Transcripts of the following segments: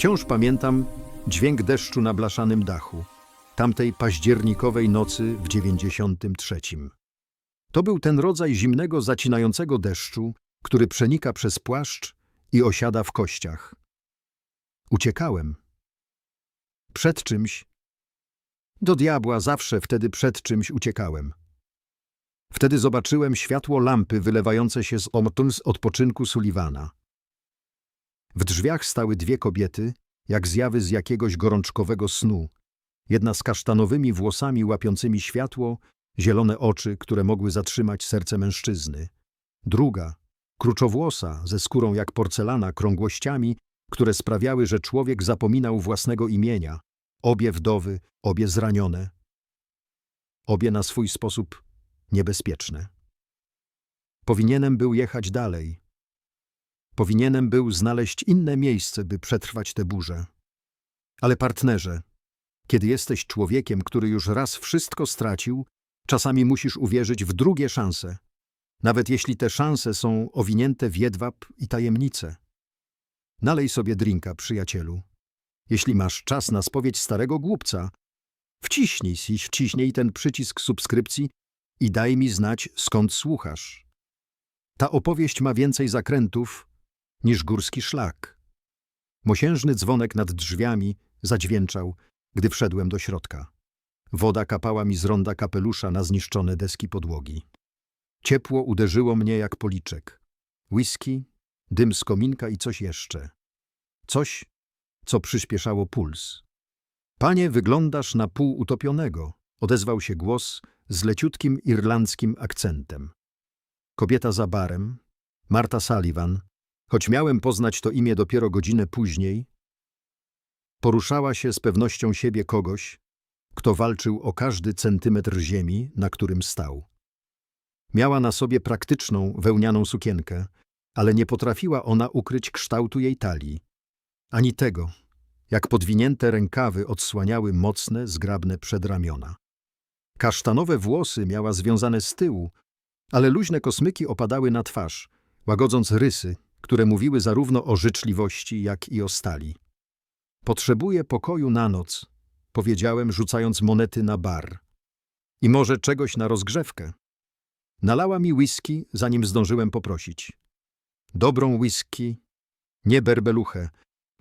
Wciąż pamiętam dźwięk deszczu na blaszanym dachu, tamtej październikowej nocy w 93. To był ten rodzaj zimnego, zacinającego deszczu, który przenika przez płaszcz i osiada w kościach. Uciekałem. Przed czymś. Do diabła zawsze wtedy przed czymś uciekałem. Wtedy zobaczyłem światło lampy wylewające się z odpoczynku Sullivana. W drzwiach stały dwie kobiety, jak zjawy z jakiegoś gorączkowego snu. Jedna z kasztanowymi włosami łapiącymi światło, zielone oczy, które mogły zatrzymać serce mężczyzny. Druga, kruczowłosa, ze skórą jak porcelana, krągłościami, które sprawiały, że człowiek zapominał własnego imienia. Obie wdowy, obie zranione. Obie na swój sposób niebezpieczne. Powinienem był jechać dalej. Powinienem był znaleźć inne miejsce, by przetrwać tę burzę. Ale partnerze, kiedy jesteś człowiekiem, który już raz wszystko stracił, czasami musisz uwierzyć w drugie szanse, nawet jeśli te szanse są owinięte w jedwab i tajemnice. Nalej sobie drinka, przyjacielu. Jeśli masz czas na spowiedź starego głupca, wciśnij, wciśnij ten przycisk subskrypcji i daj mi znać, skąd słuchasz. Ta opowieść ma więcej zakrętów niż górski szlak. Mosiężny dzwonek nad drzwiami zadźwięczał, gdy wszedłem do środka. Woda kapała mi z ronda kapelusza na zniszczone deski podłogi. Ciepło uderzyło mnie jak policzek. Whisky, dym z kominka i coś jeszcze. Coś, co przyspieszało puls. Panie, wyglądasz na pół utopionego, odezwał się głos z leciutkim irlandzkim akcentem. Kobieta za barem, Marta Sullivan, choć miałem poznać to imię dopiero godzinę później, poruszała się z pewnością siebie kogoś, kto walczył o każdy centymetr ziemi, na którym stał. Miała na sobie praktyczną, wełnianą sukienkę, ale nie potrafiła ona ukryć kształtu jej talii. Ani tego, jak podwinięte rękawy odsłaniały mocne, zgrabne przedramiona. Kasztanowe włosy miała związane z tyłu, ale luźne kosmyki opadały na twarz, łagodząc rysy, które mówiły zarówno o życzliwości, jak i o stali. Potrzebuję pokoju na noc, powiedziałem, rzucając monety na bar. I może czegoś na rozgrzewkę. Nalała mi whisky, zanim zdążyłem poprosić. Dobrą whisky, nie berbeluchę,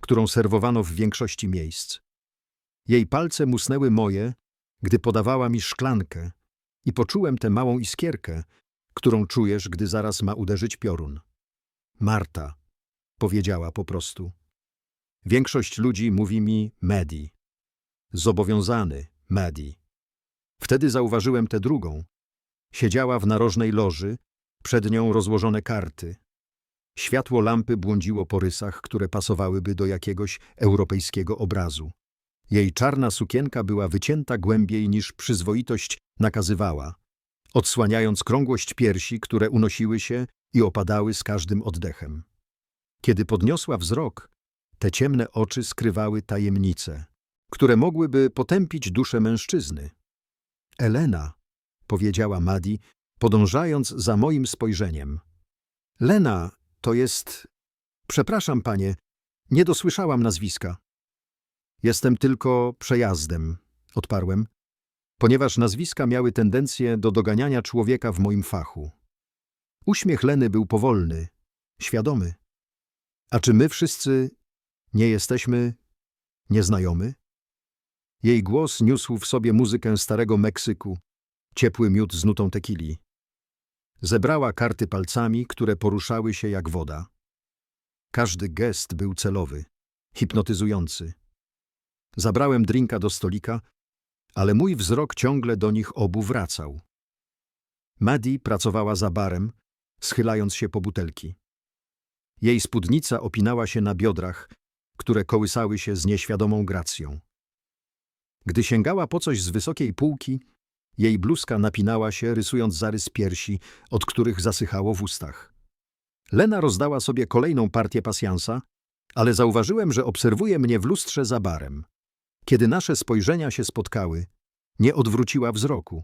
którą serwowano w większości miejsc. Jej palce musnęły moje, gdy podawała mi szklankę i poczułem tę małą iskierkę, którą czujesz, gdy zaraz ma uderzyć piorun. Marta, powiedziała po prostu. Większość ludzi mówi mi Medi. Zobowiązany Medi. Wtedy zauważyłem tę drugą. Siedziała w narożnej loży, przed nią rozłożone karty. Światło lampy błądziło po rysach, które pasowałyby do jakiegoś europejskiego obrazu. Jej czarna sukienka była wycięta głębiej niż przyzwoitość nakazywała, odsłaniając krągłość piersi, które unosiły się i opadały z każdym oddechem. Kiedy podniosła wzrok, te ciemne oczy skrywały tajemnice, które mogłyby potępić duszę mężczyzny. Elena, powiedziała Madi, podążając za moim spojrzeniem. Lena, to jest... Przepraszam, panie, nie dosłyszałam nazwiska. Jestem tylko przejazdem, odparłem, ponieważ nazwiska miały tendencję do doganiania człowieka w moim fachu. Uśmiech Leny był powolny, świadomy. A czy my wszyscy nie jesteśmy nieznajomy? Jej głos niósł w sobie muzykę starego Meksyku, ciepły miód z nutą tekili. Zebrała karty palcami, które poruszały się jak woda. Każdy gest był celowy, hipnotyzujący. Zabrałem drinka do stolika, ale mój wzrok ciągle do nich obu wracał. Maddie pracowała za barem, schylając się po butelki. Jej spódnica opinała się na biodrach, które kołysały się z nieświadomą gracją. Gdy sięgała po coś z wysokiej półki, jej bluzka napinała się, rysując zarys piersi, od których zasychało w ustach. Lena rozdała sobie kolejną partię pasjansa, ale zauważyłem, że obserwuje mnie w lustrze za barem. Kiedy nasze spojrzenia się spotkały, nie odwróciła wzroku.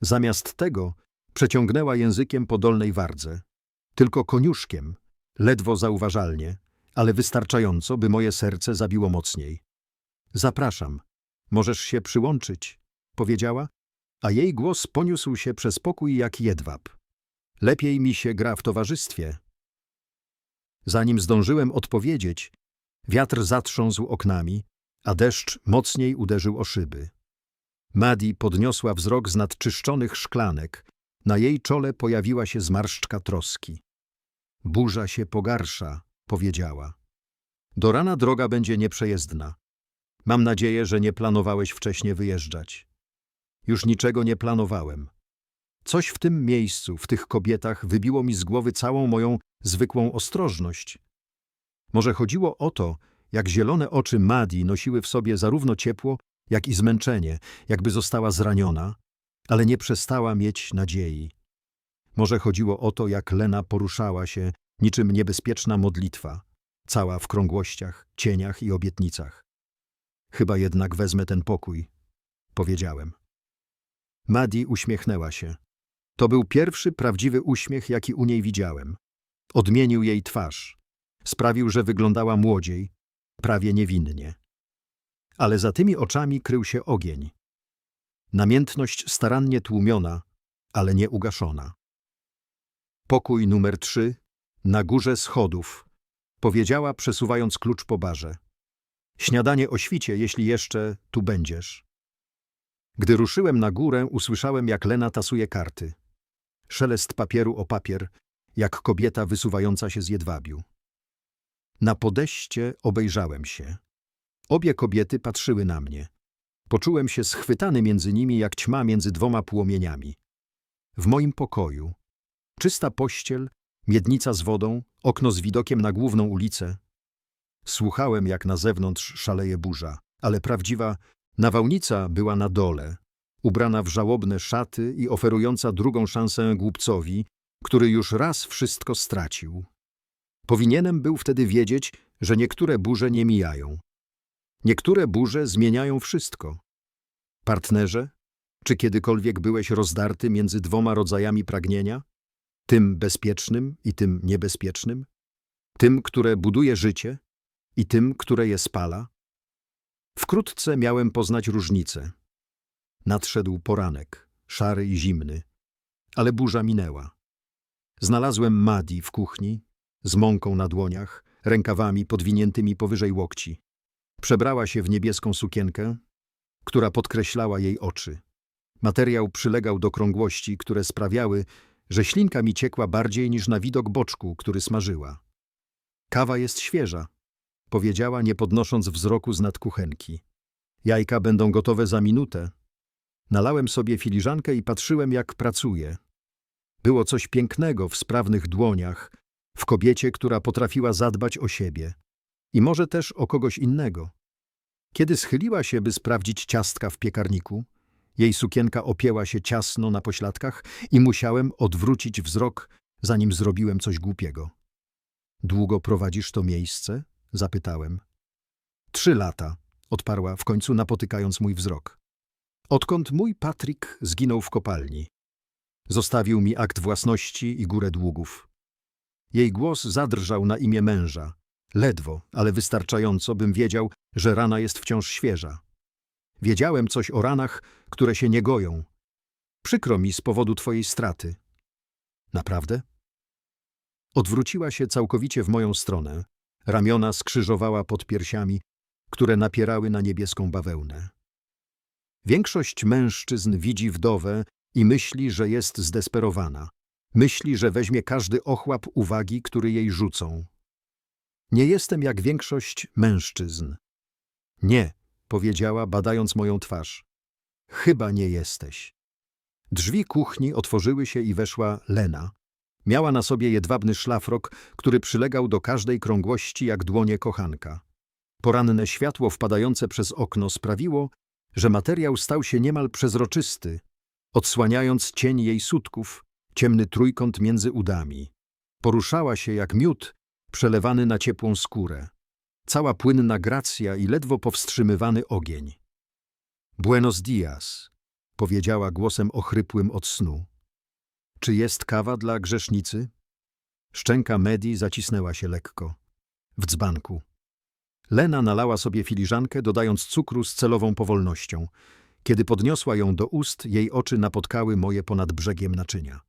Zamiast tego przeciągnęła językiem po dolnej wardze. Tylko koniuszkiem, ledwo zauważalnie, ale wystarczająco, by moje serce zabiło mocniej. Zapraszam, możesz się przyłączyć, powiedziała, a jej głos poniósł się przez pokój jak jedwab. Lepiej mi się gra w towarzystwie. Zanim zdążyłem odpowiedzieć, wiatr zatrząsł oknami, a deszcz mocniej uderzył o szyby. Madi podniosła wzrok z nadczyszczonych szklanek. Na jej czole pojawiła się zmarszczka troski. Burza się pogarsza, powiedziała. Do rana droga będzie nieprzejezdna. Mam nadzieję, że nie planowałeś wcześniej wyjeżdżać. Już niczego nie planowałem. Coś w tym miejscu, w tych kobietach wybiło mi z głowy całą moją zwykłą ostrożność. Może chodziło o to, jak zielone oczy Madi nosiły w sobie zarówno ciepło, jak i zmęczenie, jakby została zraniona, ale nie przestała mieć nadziei. Może chodziło o to, jak Lena poruszała się, niczym niebezpieczna modlitwa, cała w krągłościach, cieniach i obietnicach. Chyba jednak wezmę ten pokój, powiedziałem. Madi uśmiechnęła się. To był pierwszy prawdziwy uśmiech, jaki u niej widziałem. Odmienił jej twarz. Sprawił, że wyglądała młodziej, prawie niewinnie. Ale za tymi oczami krył się ogień. Namiętność starannie tłumiona, ale nie ugaszona. Pokój numer trzy, na górze schodów, powiedziała, przesuwając klucz po barze. Śniadanie o świcie, jeśli jeszcze tu będziesz. Gdy ruszyłem na górę, usłyszałem, jak Lena tasuje karty. Szelest papieru o papier, jak kobieta wysuwająca się z jedwabiu. Na podejście obejrzałem się. Obie kobiety patrzyły na mnie. Poczułem się schwytany między nimi jak ćma między dwoma płomieniami. W moim pokoju. Czysta pościel, miednica z wodą, okno z widokiem na główną ulicę. Słuchałem, jak na zewnątrz szaleje burza, ale prawdziwa nawałnica była na dole, ubrana w żałobne szaty i oferująca drugą szansę głupcowi, który już raz wszystko stracił. Powinienem był wtedy wiedzieć, że niektóre burze nie mijają. Niektóre burze zmieniają wszystko. Partnerze, czy kiedykolwiek byłeś rozdarty między dwoma rodzajami pragnienia? Tym bezpiecznym i tym niebezpiecznym? Tym, które buduje życie i tym, które je spala? Wkrótce miałem poznać różnicę. Nadszedł poranek, szary i zimny, ale burza minęła. Znalazłem Madi w kuchni, z mąką na dłoniach, rękawami podwiniętymi powyżej łokci. Przebrała się w niebieską sukienkę, która podkreślała jej oczy. Materiał przylegał do krągłości, które sprawiały, że ślinka mi ciekła bardziej niż na widok boczku, który smażyła. Kawa jest świeża, powiedziała, nie podnosząc wzroku z nad kuchenki. Jajka będą gotowe za minutę. Nalałem sobie filiżankę i patrzyłem, jak pracuje. Było coś pięknego w sprawnych dłoniach, w kobiecie, która potrafiła zadbać o siebie i może też o kogoś innego. Kiedy schyliła się, by sprawdzić ciastka w piekarniku, jej sukienka opięła się ciasno na pośladkach i musiałem odwrócić wzrok, zanim zrobiłem coś głupiego. Długo prowadzisz to miejsce? zapytałem. Trzy lata, odparła w końcu napotykając mój wzrok. Odkąd mój Patryk zginął w kopalni. Zostawił mi akt własności i górę długów. Jej głos zadrżał na imię męża. Ledwo, ale wystarczająco, bym wiedział, że rana jest wciąż świeża. Wiedziałem coś o ranach, które się nie goją. Przykro mi z powodu twojej straty. Naprawdę? Odwróciła się całkowicie w moją stronę. Ramiona skrzyżowała pod piersiami, które napierały na niebieską bawełnę. Większość mężczyzn widzi wdowę i myśli, że jest zdesperowana. Myśli, że weźmie każdy ochłap uwagi, który jej rzucą. Nie jestem jak większość mężczyzn. Nie, powiedziała, badając moją twarz. Chyba nie jesteś. Drzwi kuchni otworzyły się i weszła Lena. Miała na sobie jedwabny szlafrok, który przylegał do każdej krągłości jak dłonie kochanka. Poranne światło wpadające przez okno sprawiło, że materiał stał się niemal przezroczysty, odsłaniając cień jej sutków, ciemny trójkąt między udami. Poruszała się jak miód przelewany na ciepłą skórę. Cała płynna gracja i ledwo powstrzymywany ogień. Buenos dias, powiedziała głosem ochrypłym od snu. Czy jest kawa dla grzesznicy? Szczęka Medi zacisnęła się lekko. w dzbanku. Lena nalała sobie filiżankę, dodając cukru z celową powolnością. Kiedy podniosła ją do ust, jej oczy napotkały moje ponad brzegiem naczynia.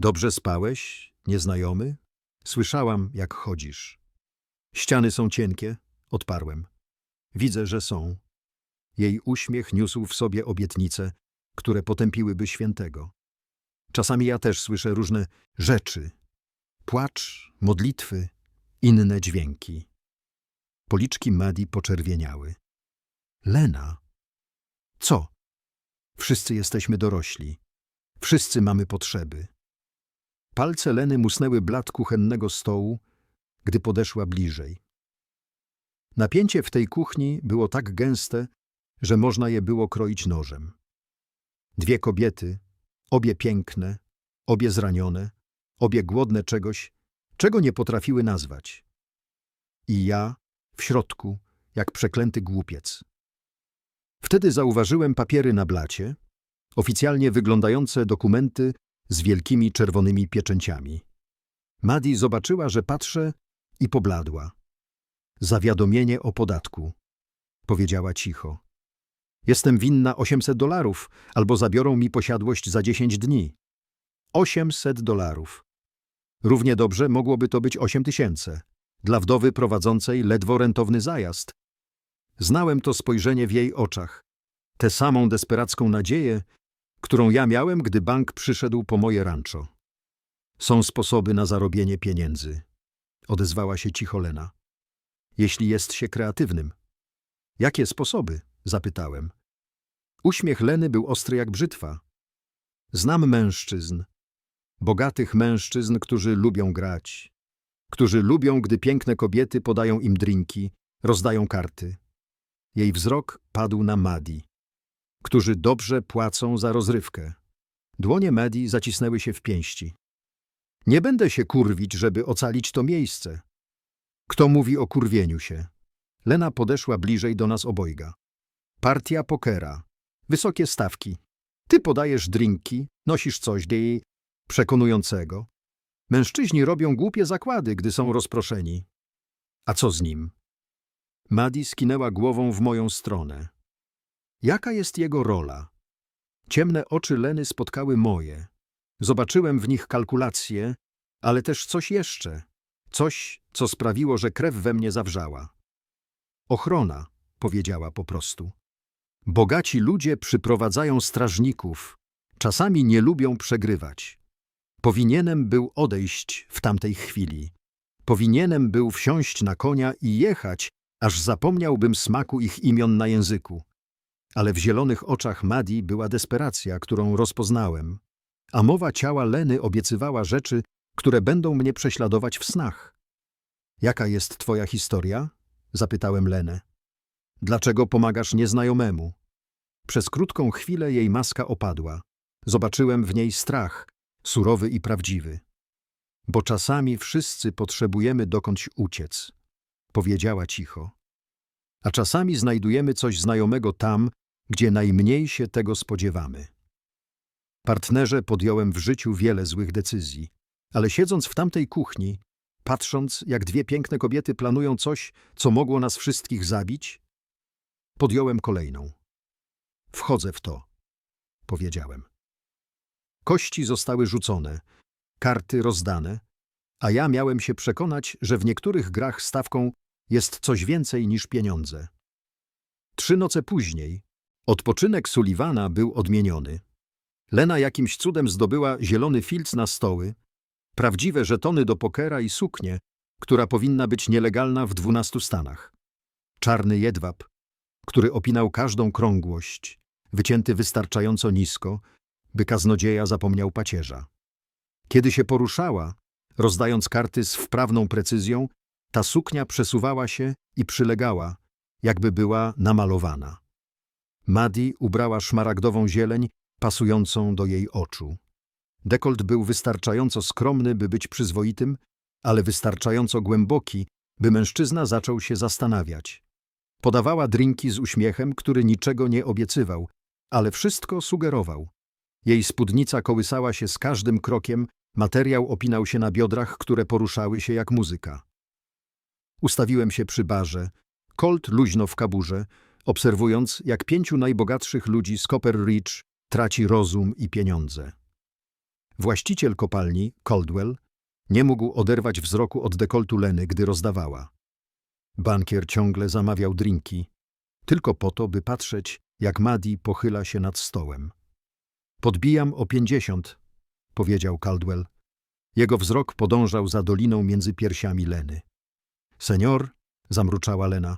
Dobrze spałeś, nieznajomy? Słyszałam, jak chodzisz. Ściany są cienkie, odparłem. Widzę, że są. Jej uśmiech niósł w sobie obietnice, które potępiłyby świętego. Czasami ja też słyszę różne rzeczy. Płacz, modlitwy, inne dźwięki. Policzki Madi poczerwieniały. Lena. Co? Wszyscy jesteśmy dorośli. Wszyscy mamy potrzeby. Palce Leny musnęły blat kuchennego stołu, gdy podeszła bliżej. Napięcie w tej kuchni było tak gęste, że można je było kroić nożem. Dwie kobiety, obie piękne, obie zranione, obie głodne czegoś, czego nie potrafiły nazwać. I ja w środku, jak przeklęty głupiec. Wtedy zauważyłem papiery na blacie, oficjalnie wyglądające dokumenty z wielkimi czerwonymi pieczęciami. Madi zobaczyła, że patrzę i pobladła. Zawiadomienie o podatku, powiedziała cicho. Jestem winna 800 dolarów, albo zabiorą mi posiadłość za 10 dni. 800 dolarów. Równie dobrze mogłoby to być 8 tysięcy. Dla wdowy prowadzącej ledwo rentowny zajazd. Znałem to spojrzenie w jej oczach. Tę samą desperacką nadzieję, którą ja miałem, gdy bank przyszedł po moje rancho. Są sposoby na zarobienie pieniędzy. Odezwała się cicho Lena. Jeśli jest się kreatywnym. Jakie sposoby? Zapytałem. Uśmiech Leny był ostry jak brzytwa. Znam mężczyzn, bogatych mężczyzn, którzy lubią grać, którzy lubią, gdy piękne kobiety podają im drinki, rozdają karty. Jej wzrok padł na Madi, którzy dobrze płacą za rozrywkę. Dłonie Madi zacisnęły się w pięści. Nie będę się kurwić, żeby ocalić to miejsce. Kto mówi o kurwieniu się? Lena podeszła bliżej do nas obojga. Partia pokera. Wysokie stawki. Ty podajesz drinki, nosisz coś dla jej przekonującego. Mężczyźni robią głupie zakłady, gdy są rozproszeni. A co z nim? Madi skinęła głową w moją stronę. Jaka jest jego rola? Ciemne oczy Leny spotkały moje. Zobaczyłem w nich kalkulacje, ale też coś jeszcze. Coś, co sprawiło, że krew we mnie zawrzała. Ochrona, powiedziała po prostu. Bogaci ludzie przyprowadzają strażników. Czasami nie lubią przegrywać. Powinienem był odejść w tamtej chwili. Powinienem był wsiąść na konia i jechać, aż zapomniałbym smaku ich imion na języku. Ale w zielonych oczach Madi była desperacja, którą rozpoznałem, a mowa ciała Leny obiecywała rzeczy, które będą mnie prześladować w snach. Jaka jest twoja historia? Zapytałem Lenę. Dlaczego pomagasz nieznajomemu? Przez krótką chwilę jej maska opadła. Zobaczyłem w niej strach, surowy i prawdziwy. Bo czasami wszyscy potrzebujemy dokądś uciec, powiedziała cicho. A czasami znajdujemy coś znajomego tam, gdzie najmniej się tego spodziewamy. Partnerze podjąłem w życiu wiele złych decyzji, ale siedząc w tamtej kuchni, patrząc, jak dwie piękne kobiety planują coś, co mogło nas wszystkich zabić, podjąłem kolejną. Wchodzę w to, powiedziałem. Kości zostały rzucone, karty rozdane, a ja miałem się przekonać, że w niektórych grach stawką jest coś więcej niż pieniądze. Trzy noce później odpoczynek Sullivana był odmieniony. Lena jakimś cudem zdobyła zielony filc na stoły, prawdziwe żetony do pokera i suknię, która powinna być nielegalna w dwunastu stanach. Czarny jedwab, który opinał każdą krągłość, wycięty wystarczająco nisko, by kaznodzieja zapomniał pacierza. Kiedy się poruszała, rozdając karty z wprawną precyzją, ta suknia przesuwała się i przylegała, jakby była namalowana. Madi ubrała szmaragdową zieleń pasującą do jej oczu. Dekolt był wystarczająco skromny, by być przyzwoitym, ale wystarczająco głęboki, by mężczyzna zaczął się zastanawiać. Podawała drinki z uśmiechem, który niczego nie obiecywał, ale wszystko sugerował. Jej spódnica kołysała się z każdym krokiem, materiał opinał się na biodrach, które poruszały się jak muzyka. Ustawiłem się przy barze. Colt luźno w kaburze, obserwując, jak pięciu najbogatszych ludzi z Copper Ridge traci rozum i pieniądze. Właściciel kopalni, Caldwell, nie mógł oderwać wzroku od dekoltu Leny, gdy rozdawała. Bankier ciągle zamawiał drinki, tylko po to, by patrzeć, jak Maddie pochyla się nad stołem. Podbijam o pięćdziesiąt, powiedział Caldwell. Jego wzrok podążał za doliną między piersiami Leny. Senior, zamruczała Lena,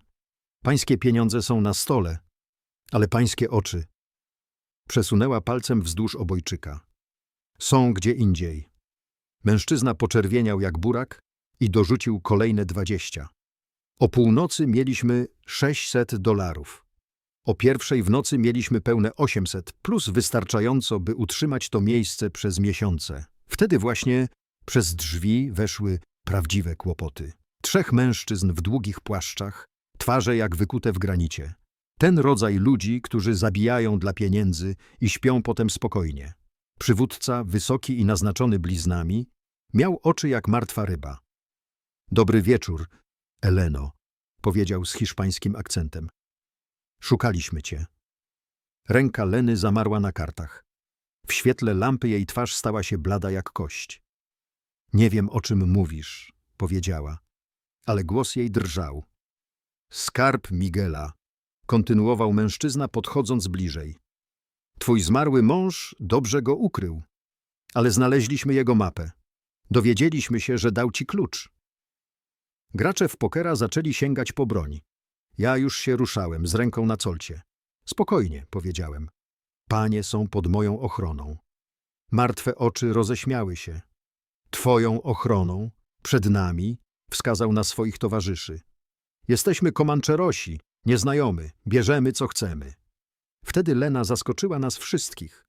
pańskie pieniądze są na stole, ale pańskie oczy. Przesunęła palcem wzdłuż obojczyka. Są gdzie indziej. Mężczyzna poczerwieniał jak burak i dorzucił kolejne dwadzieścia. O północy mieliśmy 600 dolarów. O pierwszej w nocy mieliśmy pełne 800, plus wystarczająco, by utrzymać to miejsce przez miesiące. Wtedy właśnie przez drzwi weszły prawdziwe kłopoty. Trzech mężczyzn w długich płaszczach, twarze jak wykute w granicie. Ten rodzaj ludzi, którzy zabijają dla pieniędzy i śpią potem spokojnie. Przywódca, wysoki i naznaczony bliznami, miał oczy jak martwa ryba. Dobry wieczór, Eleno, powiedział z hiszpańskim akcentem. Szukaliśmy cię. Ręka Leny zamarła na kartach. W świetle lampy jej twarz stała się blada jak kość. Nie wiem, o czym mówisz, powiedziała, ale głos jej drżał. Skarb Miguela, kontynuował mężczyzna, podchodząc bliżej. Twój zmarły mąż dobrze go ukrył, ale znaleźliśmy jego mapę. Dowiedzieliśmy się, że dał ci klucz. Gracze w pokera zaczęli sięgać po broń. Ja już się ruszałem, z ręką na colcie. Spokojnie, powiedziałem. Panie są pod moją ochroną. Martwe oczy roześmiały się. Twoją ochroną, przed nami, wskazał na swoich towarzyszy. Jesteśmy komancherosi, nieznajomy, bierzemy co chcemy. Wtedy Lena zaskoczyła nas wszystkich.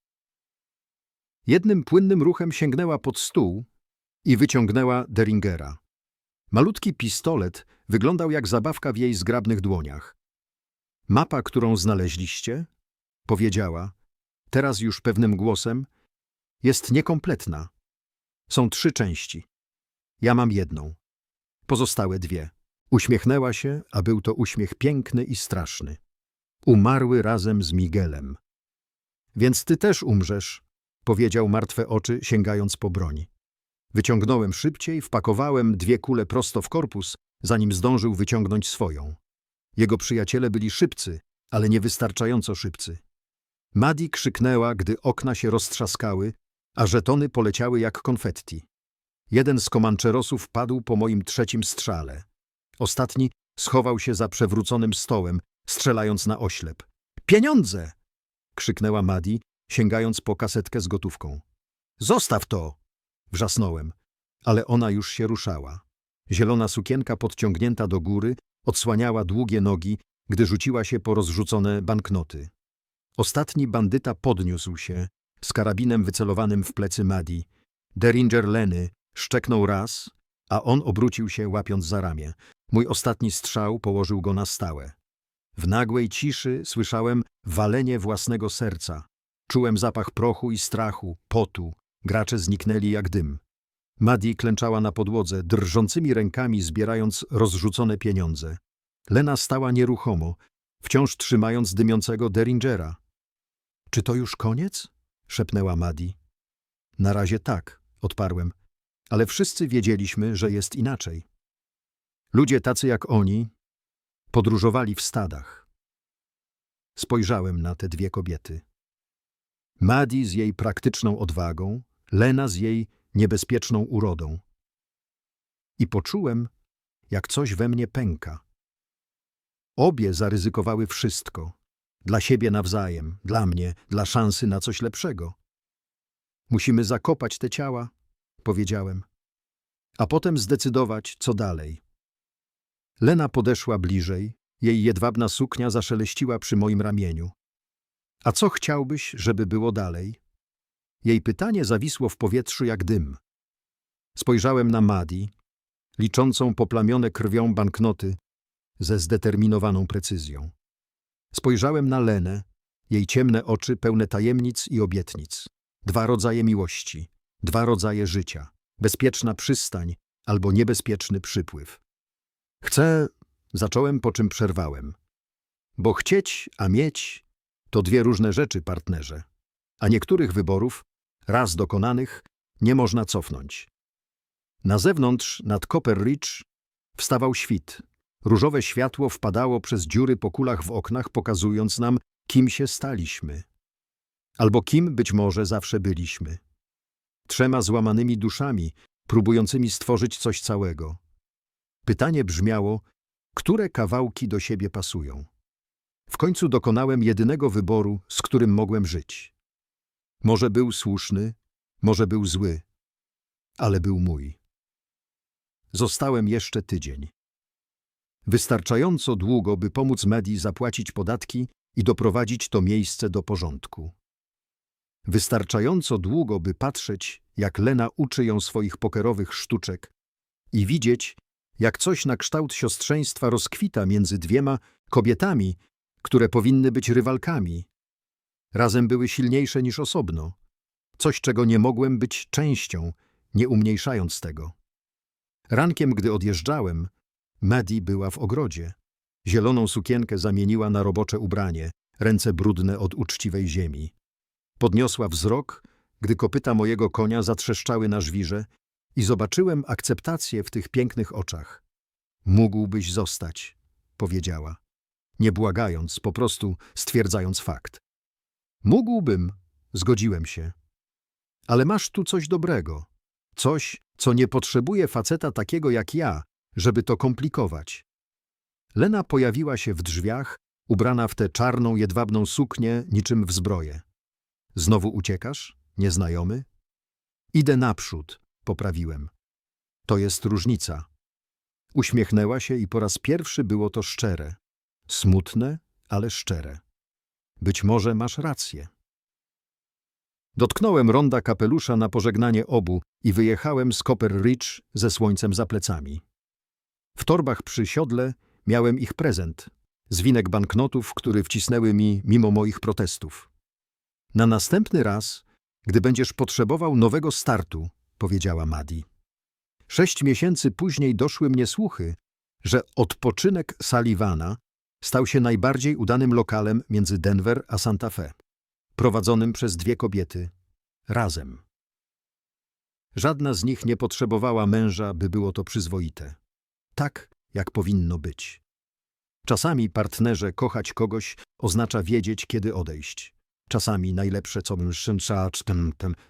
Jednym płynnym ruchem sięgnęła pod stół i wyciągnęła Deringera. Malutki pistolet wyglądał jak zabawka w jej zgrabnych dłoniach. Mapa, którą znaleźliście, powiedziała, teraz już pewnym głosem, jest niekompletna. Są trzy części. Ja mam jedną. Pozostałe dwie. Uśmiechnęła się, a był to uśmiech piękny i straszny. Umarły razem z Miguelem. Więc ty też umrzesz, powiedział martwe oczy, sięgając po broń. Wyciągnąłem szybciej, wpakowałem dwie kule prosto w korpus, zanim zdążył wyciągnąć swoją. Jego przyjaciele byli szybcy, ale niewystarczająco szybcy. Madi krzyknęła, gdy okna się roztrzaskały, a żetony poleciały jak konfetti. Jeden z komanczerosów padł po moim trzecim strzale. Ostatni schował się za przewróconym stołem, strzelając na oślep. Pieniądze! krzyknęła Madi, sięgając po kasetkę z gotówką. Zostaw to! Wrzasnąłem, ale ona już się ruszała. Zielona sukienka podciągnięta do góry odsłaniała długie nogi, gdy rzuciła się po rozrzucone banknoty. Ostatni bandyta podniósł się, z karabinem wycelowanym w plecy Madi. Deringer Leny szczeknął raz, a on obrócił się, łapiąc za ramię. Mój ostatni strzał położył go na stałe. W nagłej ciszy słyszałem walenie własnego serca. Czułem zapach prochu i strachu, potu. Gracze zniknęli jak dym. Madi klęczała na podłodze, drżącymi rękami zbierając rozrzucone pieniądze. Lena stała nieruchomo, wciąż trzymając dymiącego Deringera. Czy to już koniec? szepnęła Madi. Na razie tak, odparłem, ale wszyscy wiedzieliśmy, że jest inaczej. Ludzie tacy jak oni podróżowali w stadach. Spojrzałem na te dwie kobiety. Madi z jej praktyczną odwagą, Lena z jej niebezpieczną urodą. I poczułem, jak coś we mnie pęka. Obie zaryzykowały wszystko. Dla siebie nawzajem, dla mnie, dla szansy na coś lepszego. Musimy zakopać te ciała, powiedziałem, a potem zdecydować, co dalej. Lena podeszła bliżej, jej jedwabna suknia zaszeleściła przy moim ramieniu. A co chciałbyś, żeby było dalej? Jej pytanie zawisło w powietrzu jak dym. Spojrzałem na Madi, liczącą poplamione krwią banknoty ze zdeterminowaną precyzją. Spojrzałem na Lenę, jej ciemne oczy pełne tajemnic i obietnic. Dwa rodzaje miłości, dwa rodzaje życia. Bezpieczna przystań albo niebezpieczny przypływ. Chcę, zacząłem, po czym przerwałem. Bo chcieć, a mieć to dwie różne rzeczy, partnerze. A niektórych wyborów, raz dokonanych, nie można cofnąć. Na zewnątrz, nad Copper Ridge, wstawał świt. Różowe światło wpadało przez dziury po kulach w oknach, pokazując nam, kim się staliśmy. Albo kim być może zawsze byliśmy. Trzema złamanymi duszami, próbującymi stworzyć coś całego. Pytanie brzmiało, które kawałki do siebie pasują. W końcu dokonałem jedynego wyboru, z którym mogłem żyć. Może był słuszny, może był zły, ale był mój. Zostałem jeszcze tydzień. Wystarczająco długo, by pomóc Medi zapłacić podatki i doprowadzić to miejsce do porządku. Wystarczająco długo, by patrzeć, jak Lena uczy ją swoich pokerowych sztuczek i widzieć, jak coś na kształt siostrzeństwa rozkwita między dwiema kobietami, które powinny być rywalkami. Razem były silniejsze niż osobno. Coś, czego nie mogłem być częścią, nie umniejszając tego. Rankiem, gdy odjeżdżałem, Maddie była w ogrodzie. Zieloną sukienkę zamieniła na robocze ubranie, ręce brudne od uczciwej ziemi. Podniosła wzrok, gdy kopyta mojego konia zatrzeszczały na żwirze i zobaczyłem akceptację w tych pięknych oczach. Mógłbyś zostać, powiedziała. Nie błagając, po prostu stwierdzając fakt. Mógłbym, zgodziłem się. Ale masz tu coś dobrego. Coś, co nie potrzebuje faceta takiego jak ja, żeby to komplikować. Lena pojawiła się w drzwiach, ubrana w tę czarną, jedwabną suknię, niczym w zbroję. Znowu uciekasz, nieznajomy? Idę naprzód, poprawiłem. To jest różnica. Uśmiechnęła się i po raz pierwszy było to szczere. Smutne, ale szczere. Być może masz rację. Dotknąłem ronda kapelusza na pożegnanie obu i wyjechałem z Copper Ridge ze słońcem za plecami. W torbach przy siodle miałem ich prezent, zwinek banknotów, który wcisnęły mi mimo moich protestów. Na następny raz, gdy będziesz potrzebował nowego startu, powiedziała Maddie. Sześć miesięcy później doszły mnie słuchy, że odpoczynek Sullivana stał się najbardziej udanym lokalem między Denver a Santa Fe, prowadzonym przez dwie kobiety, razem. Żadna z nich nie potrzebowała męża, by było to przyzwoite. Tak, jak powinno być. Czasami partnerze kochać kogoś oznacza wiedzieć, kiedy odejść. Czasami najlepsze, co mężczyzna,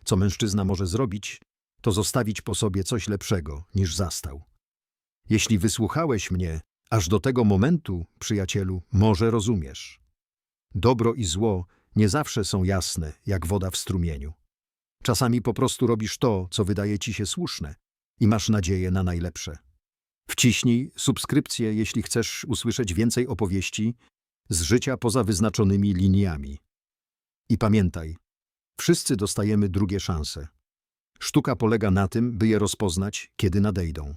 co mężczyzna może zrobić, to zostawić po sobie coś lepszego, niż zastał. Jeśli wysłuchałeś mnie, aż do tego momentu, przyjacielu, może rozumiesz. Dobro i zło nie zawsze są jasne, jak woda w strumieniu. Czasami po prostu robisz to, co wydaje ci się słuszne i masz nadzieję na najlepsze. Wciśnij subskrypcję, jeśli chcesz usłyszeć więcej opowieści z życia poza wyznaczonymi liniami. I pamiętaj, wszyscy dostajemy drugie szanse. Sztuka polega na tym, by je rozpoznać, kiedy nadejdą.